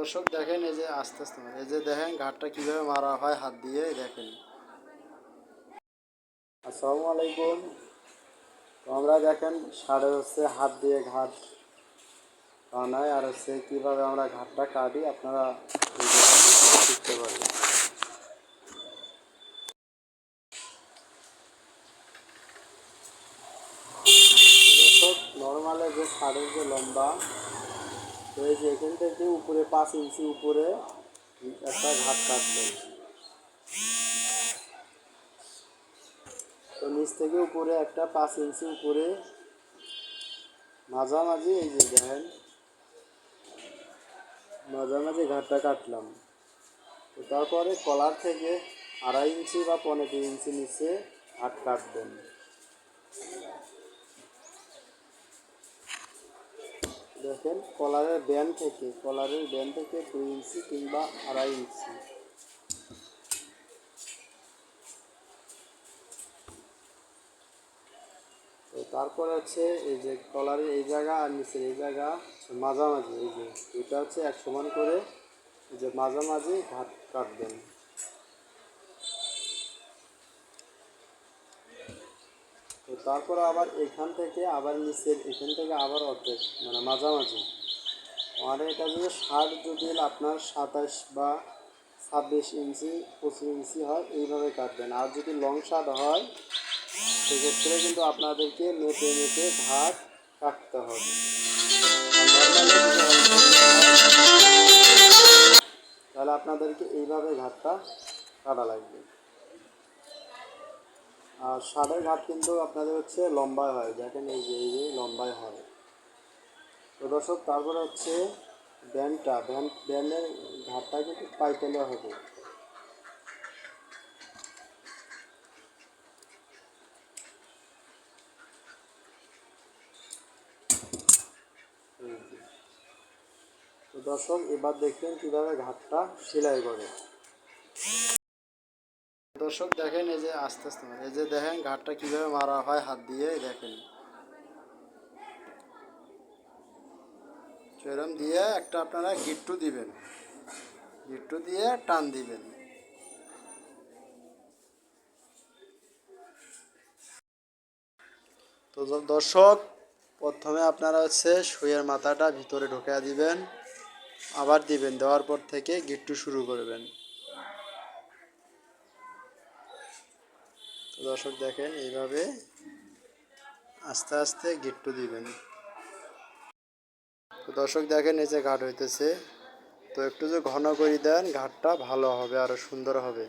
দর্শক দেখেন, এই যে আস্তে আস্তে, এই যে দেখেন ঘাটটা কীভাবে মারা হয়, হাত দিয়ে দেখেন। আসসালামু আলাইকুম। আমরা দেখেন, সাড়ে হচ্ছে হাত দিয়ে ঘাট বানাই, আর হচ্ছে কীভাবে আমরা ঘাটটা কাটি, আপনারা শিখতে পারবেন নর্মালে যে শাড়ির যে লম্বা তো এই যে এখান থেকে উপরে পাঁচ ইঞ্চি উপরে একটা ঘাট কাটবেন তো নিচ থেকে উপরে একটা পাঁচ ইঞ্চি উপরে মাঝামাঝি, এই যে দেখেন, মাঝামাঝি ঘাটটা কাটলাম। তো তারপরে কলার থেকে আড়াই ইঞ্চি বা পনেরো ইঞ্চি নিচে ঘাট কাটবেন। দেখেন, কলারের ব্যান্ড থেকে, কলারের ব্যান্ড থেকে দুই ইঞ্চি কিংবা আড়াই ইঞ্চি। তো তারপর হচ্ছে এই যে কলারের এই জায়গা আর নিচের এই জায়গা মাঝামাঝি, এই যে এটা হচ্ছে এক সমান করে যে মাঝামাঝি ঘাট কাটবেন। তো তারপর আবার এখান থেকে আবার নিচের, এখান থেকে আবার অর্ধেক মানে মাঝামাঝি। মানে এটা যদি ষাট যদি আপনার সাতাশ বা ছাব্বিশ ইঞ্চি, পঁচিশ ইঞ্চি হয়, এইভাবে কাটবেন। আর যদি লং শার্ট হয়, সেক্ষেত্রে কিন্তু আপনাদেরকে মেপে মেপে ঘাট কাটতে হবে। তাহলে আপনাদেরকে এইভাবে ঘাটটা কাটা লাগবে। আর ষাটের ঘাট কিন্তু আপনাদের হচ্ছে লম্বায় হয়। দেখেন এই যে এই যে লম্বায় হয়। তো দর্শক, তারপরে হচ্ছে ব্যান্ডটা, ব্যান্ড, ব্যান্ডের ঘাটটা কিন্তু পাইতেলে হবে। দর্শক, এবার দেখবেন কীভাবে ঘাটটা সেলাই করে। দর্শক দেখেন, এই যে আস্তে আস্তে। এই যে দেখেন ঘাটটা কীভাবে মারা হয়, হাত দিয়ে দেখেন। সেরম দিয়ে একটা আপনারা গিট্টু দিবেন। গিট্টু দিয়ে টান দিবেন। তো দর্শক, প্রথমে আপনারা হচ্ছে সুইয়ের মাথাটা ভিতরে ঢোকা দিবেন, আবার দিবেন, দেওয়ার পর থেকে গিট্টু শুরু করবেন। দর্শক দেখেন, এইভাবে আস্তে আস্তে গিট্টু দিবেন। তো দর্শক দেখেন, এই যে ঘাট হইতেছে। তো একটু যে ঘন করে দেন, ঘাটটা ভালো হবে আরও সুন্দর হবে।